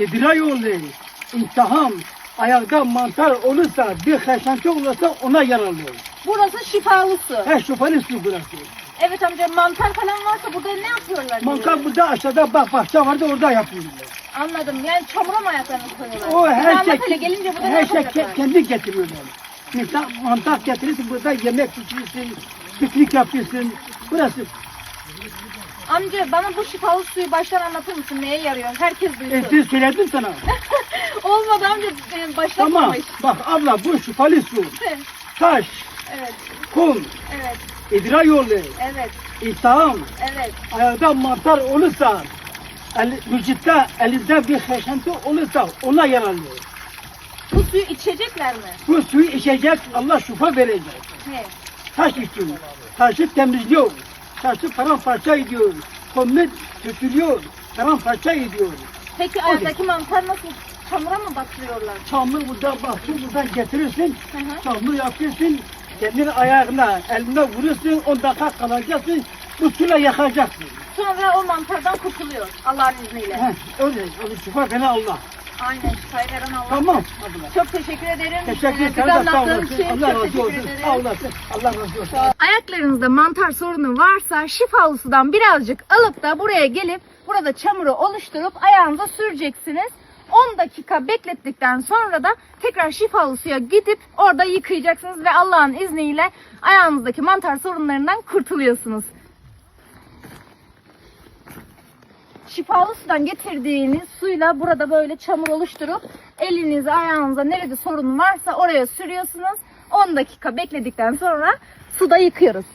idrar yolu, intiham, ayakta mantar olursa, bir haşhaşı olursa ona yaralıyor. Burası şifalı su. Her şüpheli su burası. Evet amca mantar falan varsa burada ne yapıyorlar? Mantar burada aşağıda bak bahçe vardı orada yapıyorlar. Anladım. Yani çamura mı ayaklarını koyuyorlar? O her şey, gelince burada her ne şey yapacaklar? ke- kendi getiriyorlar. Mesela mantar getirirsin burada yemek pişirirsin, piknik yapıyorsun. Burası. Amca bana bu şifalı suyu baştan anlatır mısın? Neye yarıyor? Herkes duysun. dün söyledim sana. Olmadı amca e, Tamam. başlatmamış. Bak abla bu şüpheli su. Taş, Evet, kum, evet, idrar yolu, evet, intiham, evet. ayakta mantar olursa, el, vücutta elinden bir haşhaşı olursa ona yaralıyor. Bu suyu içecekler mi? Bu suyu içecek Allah şifa verecek. He. Taş içiyor. Taşı temizliyor. Taşı paramparça ediyor. Kumunu kötülüyor. Paramparça ediyor. Peki ayaktaki mantar nasıl? Çamura mı batırıyorlar? Çamur burada bahçe buradan getirirsin. Hı hı. Çamur yapıyorsun. Kendini ayağına, eline vurursun. 10 dakika kalacaksın. Bu suyla yakacaksın. Sonra o mantardan kurtuluyor Allah'ın izniyle. Heh, öyle. Öyle şifa veren Allah. Aynen Allah. Tamam. Çok teşekkür ederim. Teşekkür Ee, ederim. Sağ anlattığın olasın. için Allah çok razı teşekkür olsun. ederim. Sağ olasın. Allah razı olsun. Ayaklarınızda mantar sorunu varsa şifalı sudan birazcık alıp da buraya gelip burada çamuru oluşturup ayağınıza süreceksiniz. 10 dakika beklettikten sonra da tekrar şifalı suya gidip orada yıkayacaksınız ve Allah'ın izniyle ayağınızdaki mantar sorunlarından kurtuluyorsunuz. Şifalı sudan getirdiğiniz suyla burada böyle çamur oluşturup elinize ayağınıza nerede sorun varsa oraya sürüyorsunuz. 10 dakika bekledikten sonra suda yıkıyoruz.